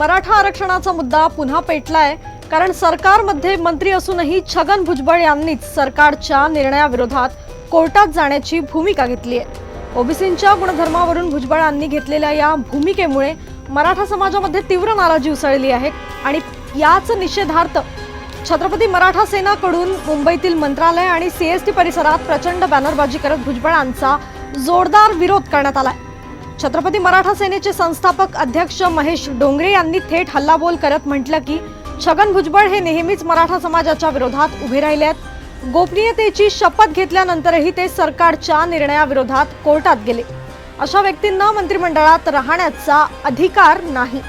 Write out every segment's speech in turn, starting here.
मराठा आरक्षणाचा मुद्दा पुन्हा पेटलाय कारण सरकारमध्ये मंत्री असूनही छगन भुजबळ यांनीच सरकारच्या निर्णयाविरोधात कोर्टात जाण्याची भूमिका घेतली आहे. ओबीसींच्या गुणधर्मावरून भुजबळांनी घेतलेल्या या भूमिकेमुळे मराठा समाजामध्ये तीव्र नाराजी उसळली आहे आणि याच निषेधार्थ छत्रपती मराठा सेनाकडून मुंबईतील मंत्रालय आणि सीएसटी परिसरात प्रचंड बॅनरबाजी करत भुजबळांचा जोरदार विरोध करण्यात आलाय. छत्रपती मराठा सेनेचे संस्थापक अध्यक्ष महेश डोंगरे यांनी थेट हल्लाबोल करत म्हटलं की छगन भुजबळ हे नेहमीच मराठा समाजाच्या विरोधात उभे राहिले आहेत. गोपनीयतेची शपथ घेतल्यानंतरही ते सरकारच्या निर्णयाविरोधात कोर्टात गेले. अशा व्यक्तींना मंत्रिमंडळात राहण्याचा अधिकार नाही.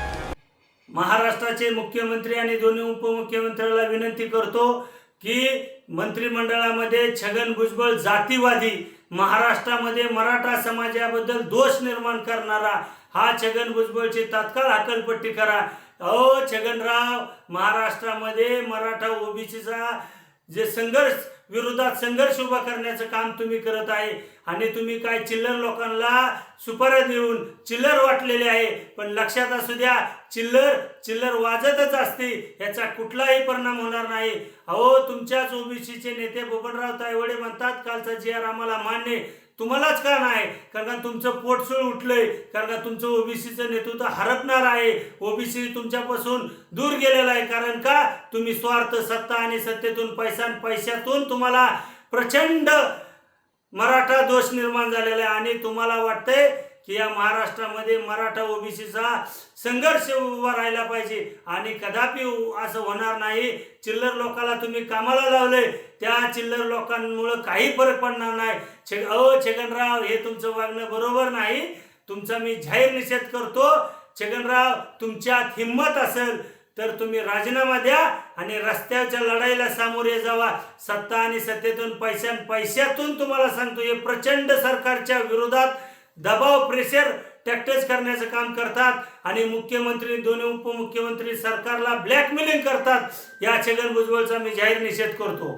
महाराष्ट्राचे मुख्यमंत्री आणि दोन्ही उपमुख्यमंत्र्याला विनंती करतो की मंत्रिमंडळामध्ये छगन भुजबळ जातीवादी महाराष्ट्रामध्ये मराठा समाजाबद्दल दोष निर्माण करणारा हा छगन भुजबळची तात्काळ हकलपट्टी करा. अहो छगनराव महाराष्ट्रामध्ये मराठा ओबीसीचा जे संघर्ष विरोधात संघर्ष उभा करण्याचं काम तुम्ही करत आहे. आणि तुम्ही काय चिल्लर लोकांना सुपाऱ्या देऊन चिल्लर वाटलेले आहे. पण लक्षात असू द्या चिल्लर चिल्लर वाजतच असते. याचा कुठलाही परिणाम होणार नाही. अहो तुमच्याच ओबीसीचे नेते बबनराव तायवडे म्हणतात कालचा जी आर आम्हाला मान्य तुम्हालाच का नाही? कारण का तुमचं पोटसोळ उठलंय. कारण का तुमचं ओबीसीचं नेतृत्व हरपणार आहे. ओबीसी तुमच्यापासून दूर गेलेला आहे. कारण का? तुम्ही स्वार्थ सत्ता आणि सत्तेतून पैसा पैशातून तुम्हाला प्रचंड मराठा दोष निर्माण झालेला आहे. आणि तुम्हाला वाटतंय की या महाराष्ट्रामध्ये मराठा ओबीसीचा संघर्ष उभा राहिला पाहिजे. आणि कदापि असं होणार नाही. चिल्लर लोकाला तुम्ही कामाला लावले त्या चिल्लर लोकांमुळं काही फरक पडणार नाही. छे अहो छगनराव हे तुमचं वागणं बरोबर नाही. तुमचा मी जाहीर निषेध करतो. छगनराव तुमच्यात हिंमत असेल तर तुम्ही राजीनामा द्या आणि रस्त्याच्या लढाईला सामोरे जावा. सत्ता आणि सत्तेतून पैशां पैशातून तुम्हाला सांगतो हे प्रचंड सरकारच्या विरोधात दबाव प्रेशर टॅक्टस करण्याचं काम करतात आणि मुख्यमंत्री दोन्ही उपमुख्यमंत्री सरकारला ब्लॅकमेलिंग करतात. या छगन भुजबळचा मी जाहीर निषेध करतो.